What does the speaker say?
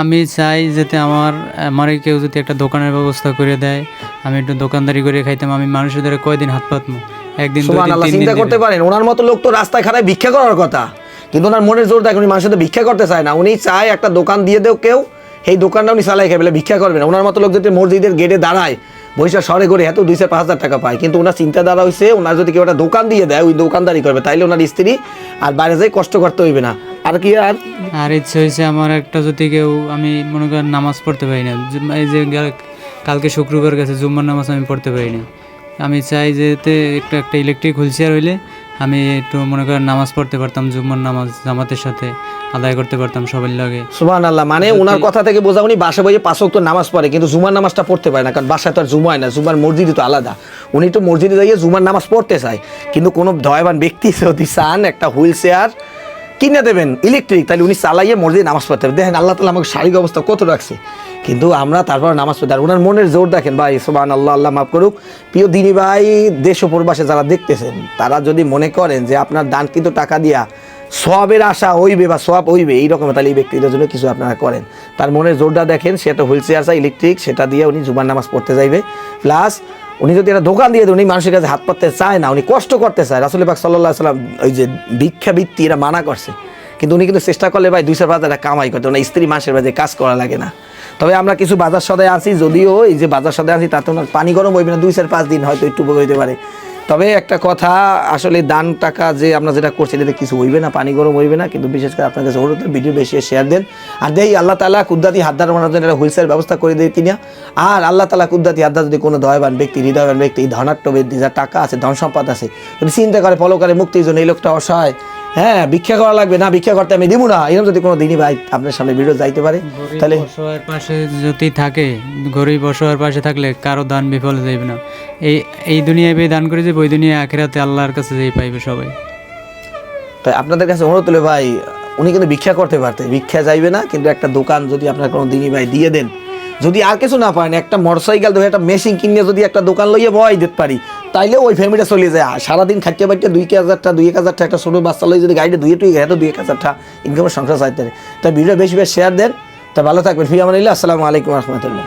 আমি চাই যাতে আমার আমারে কেউ যদি একটা দোকানের ব্যবস্থা করে দেয় আমি একটু দোকানদারি করে খাইতাম আমি মানুষের দ্বারা কয়দিন হাত পাতমো? একদিন চিন্তা করতে পারেন ওনার মতো লোক তো রাস্তায় খারাপ ভিক্ষা করার কথা। কিন্তু ওনার মনের জোর দেখেন উনি মানুষের ভিক্ষা করতে চায় না। উনি চায় একটা দোকান দিয়ে দেও কেউ সেই দোকানটা উনি চালাই খাই বলে ভিক্ষা করবেন ওনার মতো লোক যদি মসজিদের গেটে দাঁড়ায় বৈশা শহরে করে এত দুইশো পাঁচ হাজার টাকা পায়। কিন্তু ওনার চিন্তাধারা হয়েছে ওনার যদি কেউ একটা দোকান দিয়ে দেয় ওই দোকানদারি করবে তাইলে ওনার স্ত্রী আর বাইরে যাই কষ্ট করতে হইবে না। আর কি আর? আর ইচ্ছে হয়েছে আমার একটা যদি কেউ আমি মনে করেন নামাজ পড়তে পারি না। এই যে কালকে শুক্রবার গেছে জুম্মার নামাজ আমি পড়তে পারি না। আমি চাই যেতে একটু একটা ইলেকট্রিক হুইলচেয়ার হইলে আমি একটু মনে করেন নামাজ পড়তে পারতাম জুম্মার নামাজ জামাতের সাথে আদায় করতে পারতাম সবার লাগে। সুমান আল্লাহ মানে ওনার কথা থেকে বোঝা উনি বাসা বইয়ে পাঁচ তো নামাজ পড়ে কিন্তু জুমার নামাজটা পড়তে পারে না কারণ বাসায় তো আর জুমা হয় না জুমার মসজিদই তো আলাদা। উনি তো মসজিদে যাইয়ে জুমার নামাজ পড়তে চায় কিন্তু কোনো দয়াবান ব্যক্তি যদি চান একটা হুইল চেয়ার কিনে দেবেন ইলেকট্রিক তাহলে উনি চালাইয়ে মসজিদে নামাজ পড়তে হবে। দেখেন আল্লাহ তালা আমাকে শারীরিক অবস্থা কত রাখছে। কিন্তু আমরা তারপর নামাজ পড়তে আর ওনার মনের জোর দেখেন, ভাই সোবান আল্লাহ আল্লাহ মাফ করুক। প্রিয় দিনী ভাই, দেশ প্রবাসে যারা দেখতেছেন, তারা যদি মনে করেন যে আপনার দান কিন্তু টাকা দিয়া সবের আশা হইবে বা সব হইবে, এইরকম তাহলে এই ব্যক্তিদের জন্য কিছু আপনারা করেন। তার মনের জোরটা দেখেন, সে একটা হুইল চেয়ার ইলেকট্রিক সেটা দিয়ে উনি জুমার নামাজ পড়তে যাইবে। প্লাস উনি যদি এটা দোকান দিয়ে দেন, উনি মানুষের কাছে হাত পাততে চায় না, উনি কষ্ট করতে চায়। রাসুল পাক সাল্লাহ সাল্লাম ওই যে ভিক্ষাবৃত্তি এরা মানা করছে। কিন্তু উনি কিন্তু চেষ্টা করলে ভাই দুইশো পাঁচ একটা কামাই করতে ওনার স্ত্রী মাসের বাজে কাজ করা লাগে না। তবে আমরা কিছু বাজার সদায় আছি, যদিও এই যে বাজার সদায় আছি, তাতে ওনার পানি গরম হইবে না দুই চার পাঁচ দিন হয়তো একটু হইতে পারে। তবে একটা কথা, আসলে দান টাকা যে আমরা যেটা করছি, এটাতে কিছু হইবে না, পানি গরম হইবে না, কিন্তু বিশেষ করে আপনার কাছে অনুরোধ, ভিডিও বেশি শেয়ার দেন। আর দেই, আল্লাহ তালা কুদ্দাতি হাদ্দার মানার জন্য একটা হুইলসের ব্যবস্থা করে দেয় কিনা। আর আল্লাহ তালা কুদ্দাতি হাতদার যদি কোনো দয়বান ব্যক্তি, হৃদয়বান ব্যক্তি ধনাট্য ব্যক্তি, যার টাকা আছে, ধন সম্পদ আছে, যদি চিন্তা করে, ফলো করে, মুক্তির জন্য এই লোকটা অসহায় হ্যাঁ ভিক্ষা করা লাগবে। না ভিক্ষা করতে আমি দিব না। এরকম যদি কোনো দিনই ভাই আপনার সামনে ভিডিও যাইতে পারে তাহলে অসহায়ের পাশে যদি থাকে গরিব অসহায়ের পাশে থাকলে কারও দান বিফল যাইবে না। এই এই দুনিয়ায় পেয়ে দান করে যাবে ওই দুনিয়ায় আখেরাতে আল্লাহর কাছে যেই পাইবে সবাই। তাই আপনাদের কাছে অনুরোধ হলে ভাই উনি কিন্তু ভিক্ষা করতে পারতেন ভিক্ষা যাইবে না কিন্তু একটা দোকান যদি আপনার কোনো দিনই ভাই দিয়ে দেন। যদি আর কিছু না পারেন একটা মোটরসাইকেল ধরে একটা মেশিন কিনে যদি একটা দোকান লইয়ে বয় দিতে পারি তাইলে ওই ফ্যামিলিটা চলে যায়। সারাদিন খাইতে পাইতে দুই হাজারটা, দুই এক হাজারটা একটা ছোটো বাচ্চা লই যদি গাড়িটা দুই টুই তো দুই এক হাজারটা ইনকামের সংসার চাইতে তাই ভিডিও বেশি বেশি শেয়ার দেন। তা ভালো থাকবেন। ফিরে আমার আসসালামু আলাইকুম রহমতুল্লাহ।